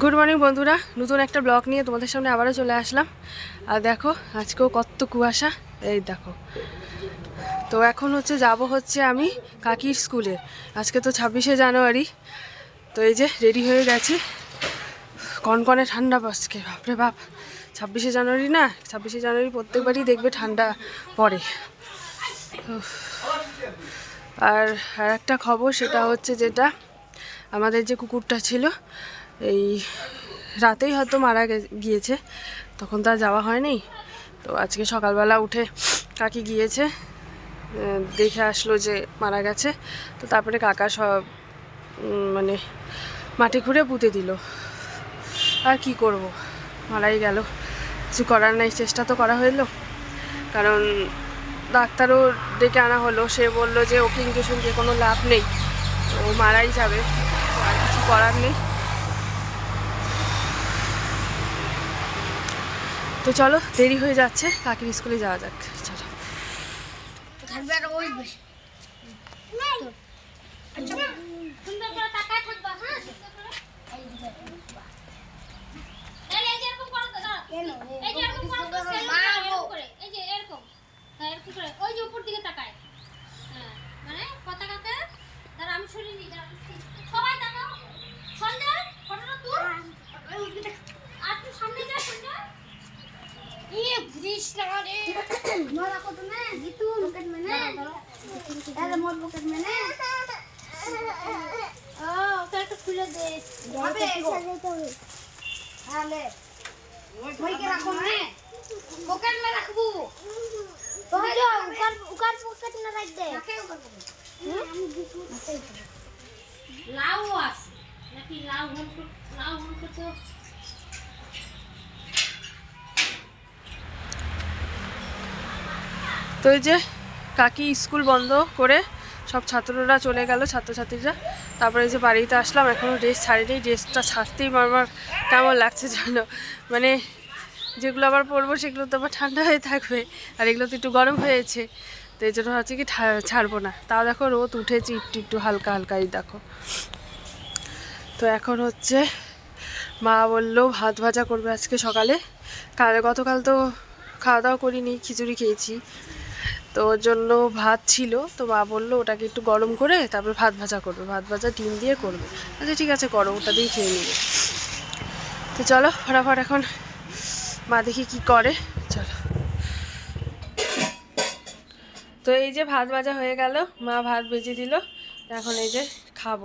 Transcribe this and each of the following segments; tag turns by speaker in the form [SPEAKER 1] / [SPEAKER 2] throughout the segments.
[SPEAKER 1] Good morning বন্ধুরা। নতুন একটা ব্লগ নিয়ে তোমাদের সামনে আবারও চলে আসলাম। আর দেখো, আজকেও কত কুয়াশা। এই দেখো। তো এখন হচ্ছে যাব হচ্ছে আমি কাকির স্কুলে। আজকে তো ছাব্বিশে জানুয়ারি। তো এই যে রেডি হয়ে গেছি। কনকনে ঠান্ডা আজকে বাপরে বাপ। ছাব্বিশে জানুয়ারি না? ছাব্বিশে জানুয়ারি প্রত্যেকবারই দেখবে ঠান্ডা পড়ে। আর আর একটা খবর সেটা হচ্ছে যেটা, আমাদের যে কুকুরটা ছিল এই রাতেই হয়তো মারা গিয়েছে। তখন তো আর যাওয়া হয়নি। তো আজকে সকালবেলা উঠে কাকি গিয়েছে। দেখে আসলো যে মারা গেছে। তো তারপরে কাকা সব মানে মাটি খুঁড়ে পুঁতে দিল। আর কি করব? মারাই গেল। কিছু করার নাই, চেষ্টা তো করা হইল। কারণ ডাক্তারও ডেকে আনা হলো। সে বলল যে ওকে ইঞ্জেকশন দিয়ে কোনো লাভ নেই। ও মারাই যাবে। আর কিছু করার নেই। তো চলো দেরি হয়ে যাচ্ছে কাকির স্কুলে যাওয়া যাক। চলো।
[SPEAKER 2] আর ওই বসে।
[SPEAKER 3] সুন্দর করে তাকায় হ্যাঁ এই এই যে এরকম করো তো দাঁড়াও।
[SPEAKER 2] কেন
[SPEAKER 3] এই যে এরকম করো তো সেলুন করো, এরকম করে এই যে এরকম হ্যাঁ এরকম করে ওই যে উপর দিকে তাকায় হ্যাঁ মানে পতাকাতে দাঁড়া আমি সরিয়ে নিই দাঁড়া সবাই তাকাও সঞ্জয় ফটোটা তুল আর তুই সামনে যা সঞ্জয়
[SPEAKER 2] ইয়ে বুঝিস না রে মারা কত না জিতু পকেট মেনে আরে মোর পকেট মেনে ও ওকে একটা খুলে দে হবে সাজাইতে হবে তাহলে ওইকে রাখো না পকেট মে রাখব তো হলো উকার উকার পকেট না রাখ দে আমি জিতু
[SPEAKER 3] লাউ আছে। নাকি লাউ হন লাউ হন করতে
[SPEAKER 1] তো। এই যে কাকি স্কুল বন্ধ করে সব ছাত্ররা চলে গেল ছাত্রছাত্রীরা। তারপরে যে বাড়িতে আসলাম এখনও ড্রেস ছাড়িনি ড্রেসটা ছাড়তেই আমার কেমন লাগছে জানো? মানে যেগুলো আবার পরবো, সেগুলো তো আবার ঠান্ডা হয়ে থাকবে, আর এগুলো তো একটু গরম হয়েছে। তো এই জন্য হচ্ছে কি ছাড়বো না। তাও দেখো রোদ উঠেছে একটু একটু, হালকা হালকা এই দেখো। তো এখন হচ্ছে মা বলল, ভাত ভাজা করবে আজকে সকালে। কাল গতকাল তো খাওয়া দাওয়া করিনি, খিচুড়ি খেয়েছি। তো ওর জন্য ভাত ছিল। তো মা বলল, ওটাকে একটু গরম করে তারপর ভাত ভাজা করবে। ভাত ভাজা ডিম দিয়ে করবে। আচ্ছা ঠিক আছে, করো, ওটা দিয়েই খেয়ে নিবে। তো চলো, ফটাফট এখন মা দেখি কি করে। চলো। তো এই যে ভাত ভাজা হয়ে গেল, মা ভাত ভেজে দিল এখন এই যে খাব।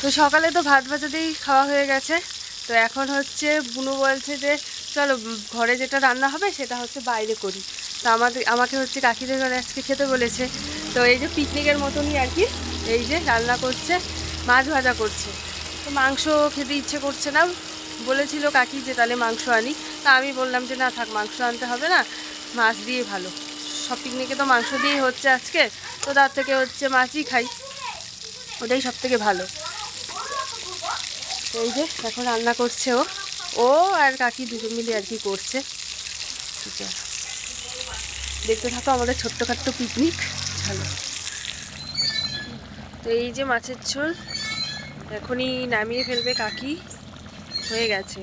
[SPEAKER 1] তো সকালে তো ভাত ভাজা দিয়েই খাওয়া হয়ে গেছে, তো এখন হচ্ছে বুনু বলছে যে, চলো ঘরে যেটা রান্না হবে সেটা হচ্ছে বাইরে করি। তো আমাদের, আমাকে হচ্ছে কাকিদের ঘরে আজকে খেতে বলেছে। তো এই যে পিকনিকের মতনই আর কি এই যে রান্না করছে, মাছ ভাজা করছে। তো মাংস খেতে ইচ্ছে করছে না। বলেছিল কাকি যে তাহলে মাংস আনি। তা আমি বললাম যে না থাক, মাংস আনতে হবে না। মাছ দিয়ে ভালো। সব পিকনিকে তো মাংস দিয়েই হচ্ছে আজকে। তো তার থেকে হচ্ছে মাছই খাই। ওটাই সব থেকে ভালো। এই যে এখন রান্না করছে ও। ও আর কাকি দুজন মিলে আর কি করছে। দেখতে থাকো আমাদের ছোট্টখাট্ট পিকনিক ভালো। তো এই যে মাছের ঝোল, এখনই নামিয়ে ফেলবে কাকি, হয়ে গেছে।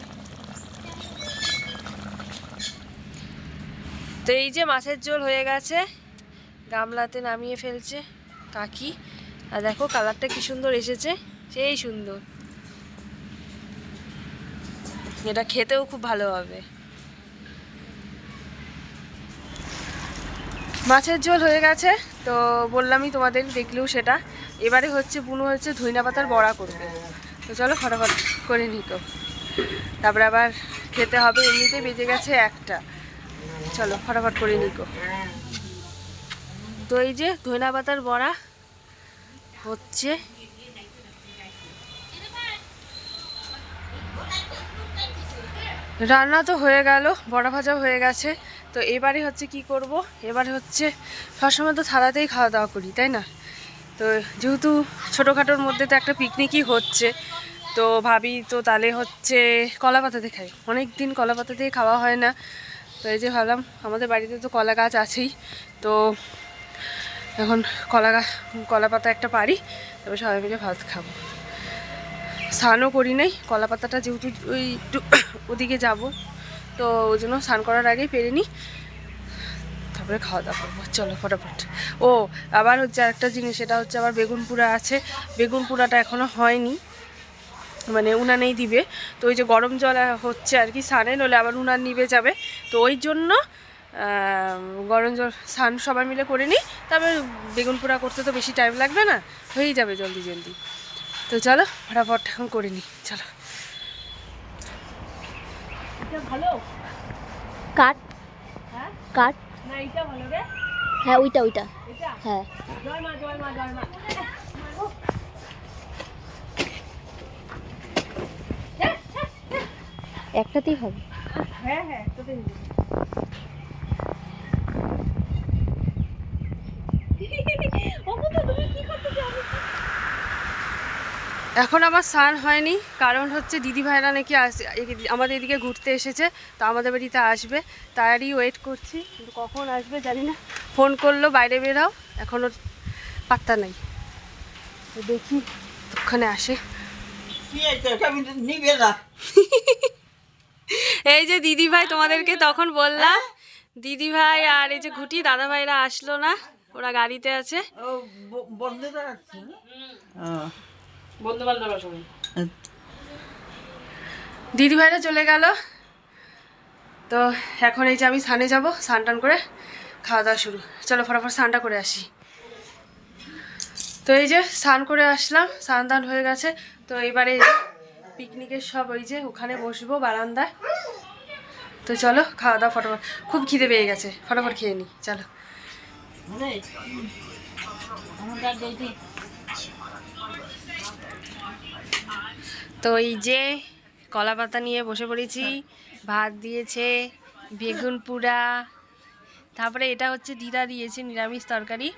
[SPEAKER 1] তো এই যে মাছের ঝোল হয়ে গেছে, গামলাতে নামিয়ে ফেলছে কাকি। আর দেখো কালারটা কি সুন্দর এসেছে, সেই সুন্দর। এটা খেতেও খুব ভালো হবে। মাছের ঝোল হয়ে গেছে। তো বললামই তোমাদের দেখলেও সেটা। এবারে হচ্ছে বুনু হচ্ছে ধইনা পাতার বড়া করবে। তো চলো ফটাফট করে নিত তারপরে আবার খেতে হবে, এমনিতে বেজে গেছে একটা। চলো ফটাফট করে নিকো তো এই যে ধইনা পাতার বড়া হচ্ছে। রান্না তো হয়ে গেল, বড়া ভাজা হয়ে গেছে। তো এবারে হচ্ছে কি করব? এবারে হচ্ছে সবসময় তো থালাতেই খাওয়া দাওয়া করি, তাই না? তো যেহেতু ছোটোখাটোর মধ্যে তো একটা পিকনিকই হচ্ছে, তো ভাবি তো তাহলে হচ্ছে কলা পাতাতে খাই। অনেক দিন কলা পাতা দিয়ে খাওয়া হয় না। তো এই যে ভাবলাম, আমাদের বাড়িতে তো কলা গাছ আছেই, তো এখন কলা গা- কলা পাতা একটা পারি, তারপর সবাই মিলে ভাত খাব। স্নানও করি নাই, কলা পাতাটা যেহেতু ওই একটু ওদিকে যাব তো ওই জন্য স্নান করার আগেই পেরে নিই। তারপরে খাওয়া দাওয়া করব। চলো, ফটাফট। ও, আবার হচ্ছে আরেকটা জিনিস, সেটা হচ্ছে আবার বেগুন পোড়া আছে। বেগুন পোড়াটা এখনও হয়নি। মানে উনানেই দিবে। তো ওই যে গরম জল হচ্ছে আর কি সানে নলে আবার উনান নিবে যাবে। তো ওই জন্য গরম জল, স্নান সবাই মিলে করে নিই। তারপরে বেগুন পোড়া করতে তো বেশি টাইম লাগবে না। হয়েই যাবে জলদি জলদি। তো চলো, ফটাফট এখন করে নিই। চলো। ভালো?
[SPEAKER 2] কাট। কাট।
[SPEAKER 1] না এইটা ভালো রে।
[SPEAKER 2] হ্যাঁ ওইটা ওইটা। হ্যাঁ।
[SPEAKER 1] জয় মা জয় মা জয় মা।
[SPEAKER 2] একটাতেই হবে।
[SPEAKER 1] হ্যাঁ হ্যাঁ। এখন আমার স্নান হয়নি কারণ হচ্ছে দিদি ভাইরা নাকি আস- আমাদের এদিকে ঘুরতে এসেছে তো আমাদের বাড়িতে আসবে। তারই ওয়েট করছি কিন্তু কখন আসবে জানি না। ফোন করল বাইরে বেরাও এখনও পাত্তা নাই। তো দেখি ওখানে আসে।
[SPEAKER 4] নিবে না
[SPEAKER 1] এই যে দিদি ভাই তোমাদেরকে তখন বললাম দিদি ভাই আর এই যে ঘুটি দাদা ভাইরা আসলো না ওরা গাড়িতে আছে।
[SPEAKER 4] না?
[SPEAKER 1] বন্ধু বান্ধব সবাই দিদি ভাইরা চলে গেল। তো এখন এই যে আমি স্নানে যাব স্নান টান করে খাওয়া দাওয়া শুরু। চলো ফটাফট স্নানটা করে আসি। তো এই যে স্নান করে আসলাম স্নান দান হয়ে গেছে। তো এবারে পিকনিকের সব ওই যে ওখানে বসবো বারান্দায়। তো চলো খাওয়া দাওয়া ফটাফট। খুব খিদে পেয়ে গেছে। ফটাফট খেয়ে নিই। চলো তো এই যে কলা পাতা নিয়ে বসে পড়েছি ভাত দিয়েছে বেগুন পোড়া তারপরে এটা হচ্ছে দিদা দিয়েছে নিরামিষ তরকারি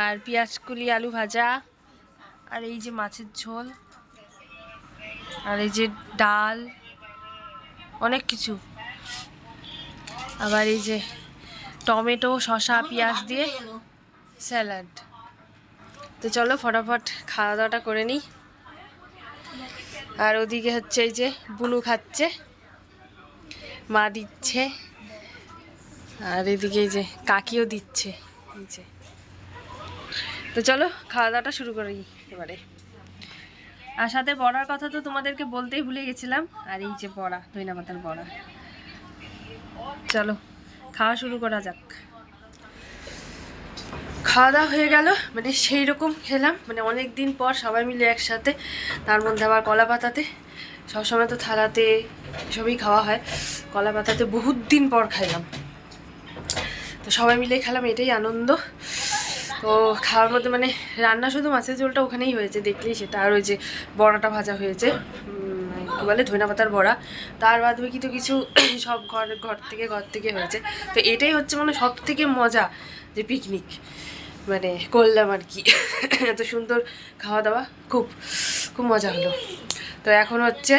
[SPEAKER 1] আর পেঁয়াজ কুলি আলু ভাজা আর এই যে মাছের ঝোল আর এই যে ডাল অনেক কিছু। আবার এই যে টমেটো শসা পেঁয়াজ দিয়ে স্যালাড। তো চলো ফটাফট খাওয়া দাওয়াটা করে নিই। আর ওদিকে হচ্ছে এই যে বুলু খাচ্ছে, মা দিচ্ছে, আর এদিকে এই যে কাকিও দিচ্ছে, এই যে। তো চলো খাওয়া দাওয়াটা শুরু করি এবারে। আর সাথে বড়ার কথা তো তোমাদেরকে বলতেই ভুলে গেছিলাম, আর এই যে বড়া দইনা পাতার বড়া। চলো, খাওয়া শুরু করা যাক। খাওয়া দাওয়া হয়ে গেল মানে সেই রকম খেলাম মানে অনেক দিন পর সবাই মিলে একসাথে, তার মধ্যে আবার কলা পাতাতে সবসময় তো থালাতে সবই খাওয়া হয় কলা পাতাতে বহুত দিন পর খাইলাম। তো সবাই মিলে খেলাম, এটাই আনন্দ। তো খাওয়ার মধ্যে মানে রান্না শুধু মাছের ঝোলটা ওখানেই হয়েছে, দেখলেই সেটা, আর ওই যে বড়াটা ভাজা হয়েছে কি বলে ধনিয়া পাতার বড়া, তার বাদ বাকি তো কিছু সব ঘর ঘর থেকে ঘর থেকে হয়েছে। তো এটাই হচ্ছে মানে সব থেকে মজা যে পিকনিক মানে করলাম আর কি। এত সুন্দর খাওয়া দাওয়া খুব খুব মজা হলো। তো এখন হচ্ছে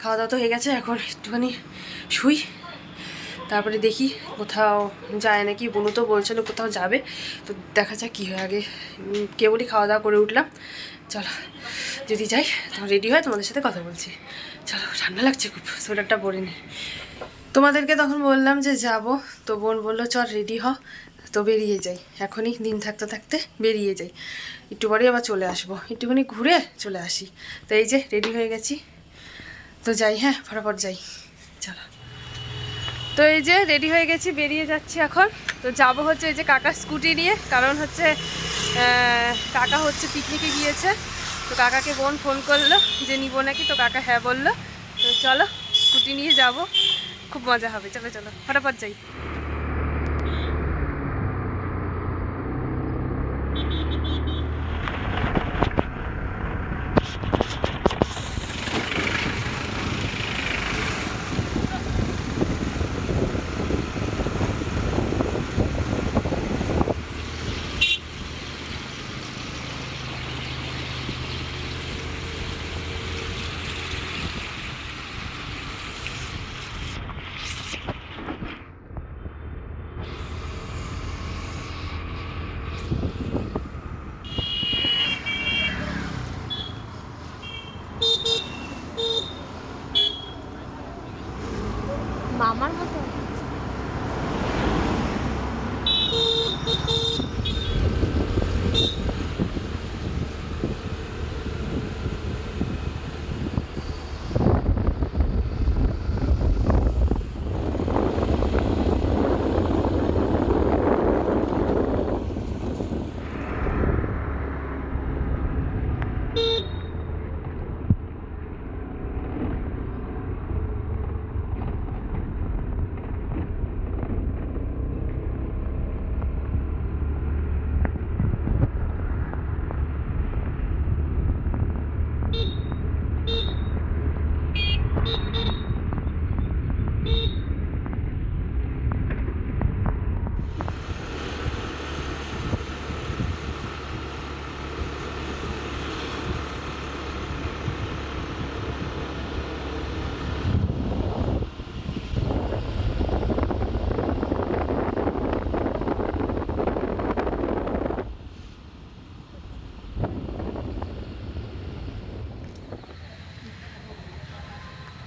[SPEAKER 1] খাওয়া দাওয়া তো হয়ে গেছে, এখন একটুখানি শুই। তারপরে দেখি কোথাও যায় নাকি, বনু তো বলছিল কোথাও যাবে। তো দেখা যাক কী হয়। আগে কেবলই খাওয়া দাওয়া করে উঠলাম। চলো, যদি যাই, তখন রেডি হয় তোমাদের সাথে কথা বলছি। চলো, ঠান্ডা লাগছে খুব, সোয়েটারটা পরে নি। তোমাদেরকে তখন বললাম যে যাব, তো বোন বলল, চল রেডি হ। তো বেরিয়ে যাই। এখনই দিন থাকতে থাকতে বেরিয়ে যাই। একটু পরেই আবার চলে আসব। একটুখানি ঘুরে চলে আসি। তো এই যে রেডি হয়ে গেছি। তো যাই হ্যাঁ ফটাফট যাই। চলো। তো এই যে রেডি হয়ে গেছি, বেরিয়ে যাচ্ছি এখন। তো যাব হচ্ছে এই যে কাকা স্কুটি নিয়ে। কারণ হচ্ছে কাকা হচ্ছে পিকনিকে গিয়েছে। তো কাকাকে বোন ফোন করল যে, নিব নাকি? তো কাকা হ্যাঁ বলল। তো চলো স্কুটি নিয়ে যাব। খুব মজা হবে। চলো চলো, ফটাফট যাই।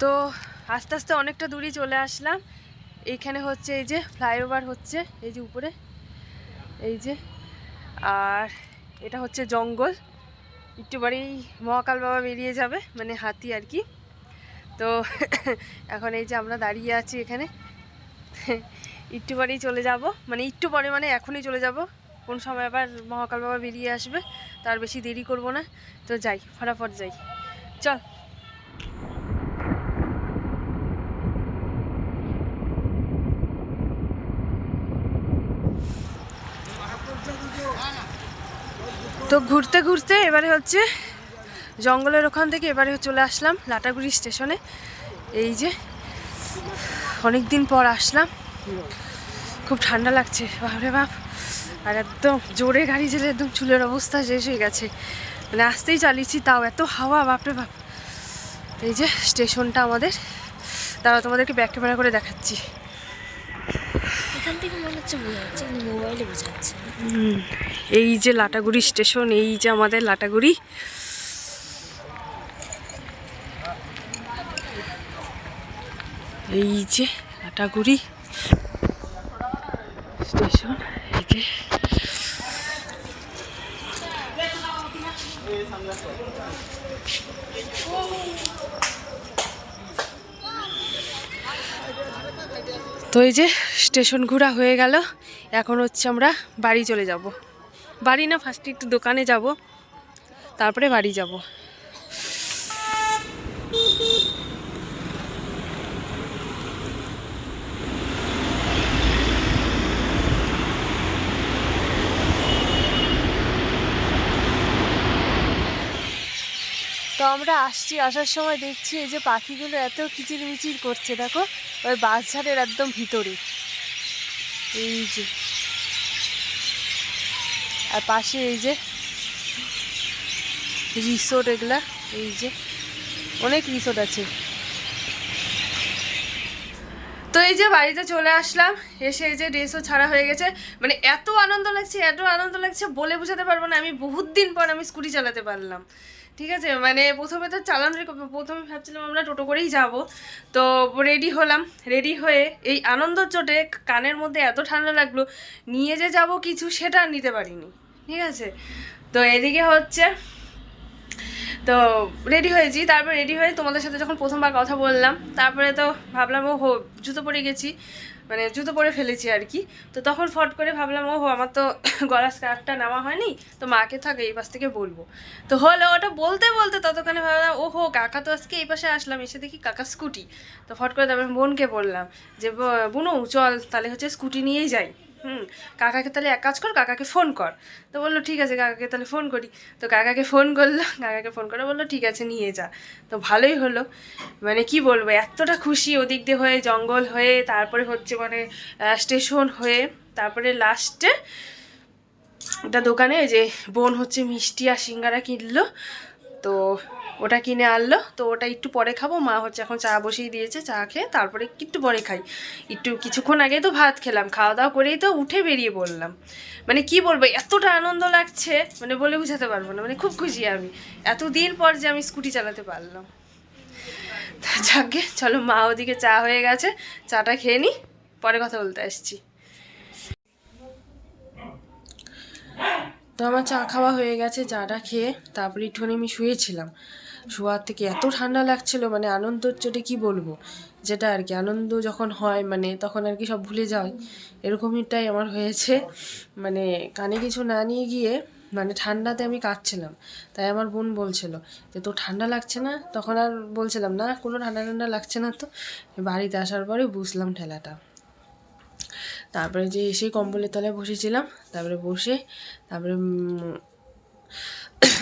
[SPEAKER 1] তো আস্তে আস্তে অনেকটা দূরই চলে আসলাম। এইখানে হচ্ছে এই যে ফ্লাইওভার হচ্ছে, এই যে উপরে, এই যে। আর এটা হচ্ছে জঙ্গল। একটু বাড়ি মহাকাল বাবা বেরিয়ে যাবে মানে হাতি আর কি। তো এখন এই যে আমরা দাঁড়িয়ে আছি এখানে। একটু পরেই চলে যাব মানে একটু পরে মানে এখনই চলে যাব। কোন সময় আবার মহাকাল বাবা বেরিয়ে আসবে, তার বেশি দেরি করব না। তো যাই, ফটাফট যাই। চল। তো ঘুরতে ঘুরতে এবারে হচ্ছে জঙ্গলের ওখান থেকে এবারে চলে আসলাম, লাটাগুড়ি স্টেশনে এই যে অনেক দিন পর আসলাম। খুব ঠান্ডা লাগছে, বাপরে বাপ। আর একদম জোরে গাড়ি চলে একদম চুলের অবস্থা শেষ হয়ে গেছে। মানে আসতেই চালিয়েছি, তাও এত হাওয়া, বাপরে বাপ। এই যে স্টেশনটা আমাদের। তারা তোমাদেরকে ব্যাক ক্যামেরা করে দেখাচ্ছি।
[SPEAKER 2] এখান থেকে মনে হচ্ছে মোবাইলে
[SPEAKER 1] এই যে লাটাগুড়ি স্টেশন এই যে আমাদের লাটাগুড়ি। এই যে লাটাগুড়ি স্টেশন এই যে। তো এই যে স্টেশন ঘোরা হয়ে গেল, এখন হচ্ছে আমরা বাড়ি চলে যাব। বাড়ি না ফার্স্টে একটু দোকানে যাব, তারপরে বাড়ি যাব। আমরা আসছি, আসার সময় দেখছি এই যে পাখিগুলো এত কিচিরমিচির করছে, দেখো? ওই বাঁশঝাড়ের একদম ভিতরে। এই যে। আর পাশে এই যে রিসোর্ট এগুলা, এই যে। অনেক রিসোর্ট আছে। তো এই যে বাড়িতে চলে আসলাম, এসে এই যে ড্রেসও ছাড়া হয়ে গেছে। মানে এত আনন্দ লাগছে, এত আনন্দ লাগছে বলে বোঝাতে পারব না, আমি বহুত দিন পর আমি স্কুটি চালাতে পারলাম। ঠিক আছে? মানে প্রথমে তো চালানোর প্রথমে ভাবছিলাম আমরা টোটো করেই যাব। তো রেডি হলাম। রেডি হয়ে এই আনন্দর চোটে কানের মধ্যে এত ঠান্ডা লাগল, নিয়ে যে যাব কিছু সেটা নিতে পারিনি। ঠিক আছে? তো এদিকে হচ্ছে, তো রেডি হয়েছি। তারপর রেডি হয়ে তোমাদের সাথে যখন প্রথমবার কথা বললাম, তারপরে তো ভাবলাম ও জুতো পরে গেছি। মানে জুতো পরে ফেলেছি আর কি। তো তখন ফট করে ভাবলাম ও আমার তো গলা স্কার্ফটা নেওয়া হয়নি, তো মাকে থাকে, এই পাশ থেকে বলব। তো হলো ওটা বলতে বলতে ততক্ষণে ভাবলাম ও হো কাকা তো আজকে এই পাশে আসলাম, এসে দেখি কাকা স্কুটি তো ফট করে তারপরে বোনকে বললাম যে বোনো বুনু, চল, তাহলে হচ্ছে স্কুটি নিয়েই যাই। হুম, কাকাকে তাহলে এক কাজ কর, কাকাকে ফোন কর। তো বলল, ঠিক আছে, কাকাকে তাহলে ফোন করি। তো কাকাকে ফোন করল, কাকাকে ফোন করে বলল, ঠিক আছে, নিয়ে যা। তো ভালোই হলো। মানে কি বলব, এতটা খুশি ওদিক দিয়ে হয়ে, জঙ্গল হয়ে, তারপরে হচ্ছে মানে স্টেশন হয়ে, তারপরে লাস্টে একটা দোকানে যে বোন হচ্ছে মিষ্টি আর সিঙ্গারা কিনলো। তো ওটা কিনে আনলো, তো ওটা একটু পরে খাব। মা হচ্ছে এখন চা বসিয়ে দিয়েছে, চা খেয়ে তারপরে একটু পরে খাই। একটু কিছুক্ষণ আগে তো ভাত খেলাম, খাওয়া দাওয়া করেই তো উঠে বেরিয়ে পড়লাম। মানে কি বলব, এতটা আনন্দ লাগছে মানে বলে বোঝাতে পারব না মানে খুব খুশি আমি। এতদিন পর যে আমি স্কুটি চালাতে পারলাম। যাকে, চলো মা ওদিকে চা হয়ে গেছে, চাটা খেয়ে নি, পরে কথা বলতে আসছি। তো আমার চা খাওয়া হয়ে গেছে, চাটা খেয়ে তারপরে একটুখানি আমি শুয়েছিলাম। শোয়ার থেকে এত ঠান্ডা লাগছিল মানে আনন্দর চোটে কি বলব? যেটা আর কি, আনন্দ যখন হয় মানে তখন আর কি সব ভুলে যাই এরকমইটাই আমার হয়েছে। মানে কানে কিছু না নিয়ে গিয়ে মানে ঠান্ডাতে আমি কাঁদছিলাম। তাই আমার বোন বলছিল যে তো ঠান্ডা লাগছে না? তখন আর বলছিলাম, না, কোনো ঠান্ডা ঠান্ডা লাগছে না তো। বাড়িতে আসার পরে বুঝলাম ঠেলাটা। তারপরে যে এসে কম্বলের তলায় বসেছিলাম, তারপরে বসে, তারপরে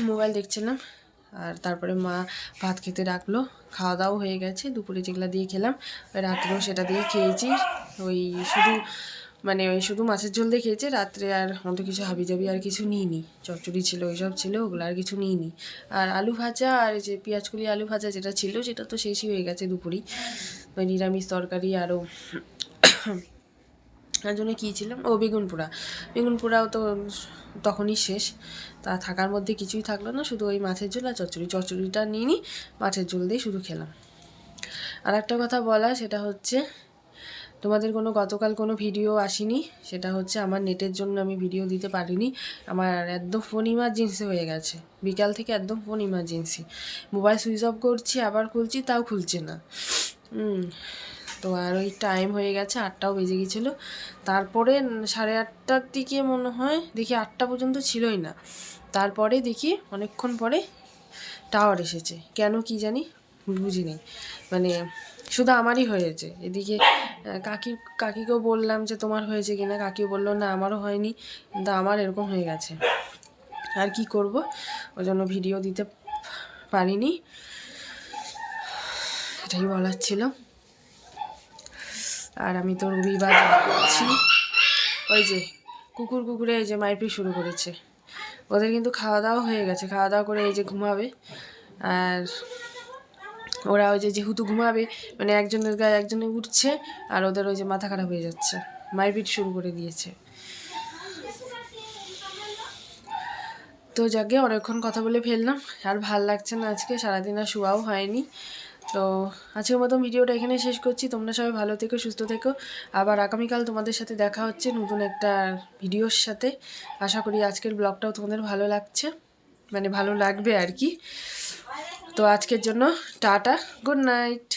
[SPEAKER 1] মোবাইল দেখছিলাম। আর তারপরে মা ভাত খেতে ডাকলো। খাওয়া দাওয়া হয়ে গেছে, দুপুরে যেগুলো দিয়ে খেলাম, রাত্রেও সেটা দিয়ে খেয়েছি। ওই শুধু মানে ওই শুধু মাছের ঝোল দিয়ে খেয়েছি, রাত্রে আর অত কিছু হাবি জাবি আর কিছু নিইনি। চচ্চড়ি ছিল, ওইসব ছিল, ওগুলো আর কিছু নিইনি। আর আলু ভাজা আর যে পেঁয়াজকুলি আলু ভাজা যেটা ছিল, সেটা তো শেষই হয়ে গেছে দুপুরেই। ওই নিরামিষ তরকারি আরও তার জন্য কী ছিলাম ও বেগুন পোড়া বেগুন পোড়াও তো তখনই শেষ। তা থাকার মধ্যে কিছুই থাকল না, শুধু ওই মাছের ঝোল আর চচ্চড়ি। চচ্চড়িটা নিয়ে নিই, মাছের ঝোল দিয়ে শুধু খেলাম। আর একটা কথা বলা, সেটা হচ্ছে, তোমাদের কোনো গতকাল কোনো ভিডিও আসেনি, সেটা হচ্ছে আমার নেটের জন্য আমি ভিডিও দিতে পারিনি। আমার একদম ফোন ইমার্জেন্সি হয়ে গেছে। বিকাল থেকে একদম phone emergency mobile switch off করছি, আবার খুলছি, তাও খুলছে না। তো আর ওই টাইম হয়ে গেছে, আটটাও বেজে গেছিল। তারপরে সাড়ে আটটার দিকে মনে হয়, দেখি আটটা পর্যন্ত ছিলই না। তারপরে দেখি অনেকক্ষণ পরে টাওয়ার এসেছে। কেন কি জানি বুঝি নেই মানে শুধু আমারই হয়েছে। এদিকে কাকি কাকিকেও বললাম যে তোমার হয়েছে কিনা, কাকিও বলল, না, আমারও হয়নি, কিন্তু আমার এরকম হয়ে গেছে। আর কি করব? ওই জন্য ভিডিও দিতে পারিনি। এটাই বলার ছিল। আর আমি তো রবিবার যাচ্ছি ওই যে, কুকুর কুকুরে এই যে মারপিট শুরু করেছে। ওদের কিন্তু খাওয়া দাওয়া হয়ে গেছে। খাওয়া দাওয়া করে এই যে ঘুমাবে। আর ওরা ওই যে যেহেতু ঘুমাবে মানে একজনের গায়ে একজনে উঠছে, আর ওদের ওই যে মাথা খারাপ হয়ে যাচ্ছে। মারপিট শুরু করে দিয়েছে। তো যাকে অনেকক্ষণ কথা বলে ফেললাম। আর ভালো লাগছে না আজকে, সারাদিন আর শোয়াও হয়নি। তো আজকের মতো ভিডিওটা এখানে শেষ করছি। তোমরা সবাই ভালো থেকো, সুস্থ থেকো। আবার আগামীকাল তোমাদের সাথে দেখা হচ্ছে নতুন একটা ভিডিওর সাথে। আশা করি আজকের ব্লগটাও তোমাদের ভালো লাগছে। মানে ভালো লাগবে আর কি। তো আজকের জন্য টাটা, গুড নাইট।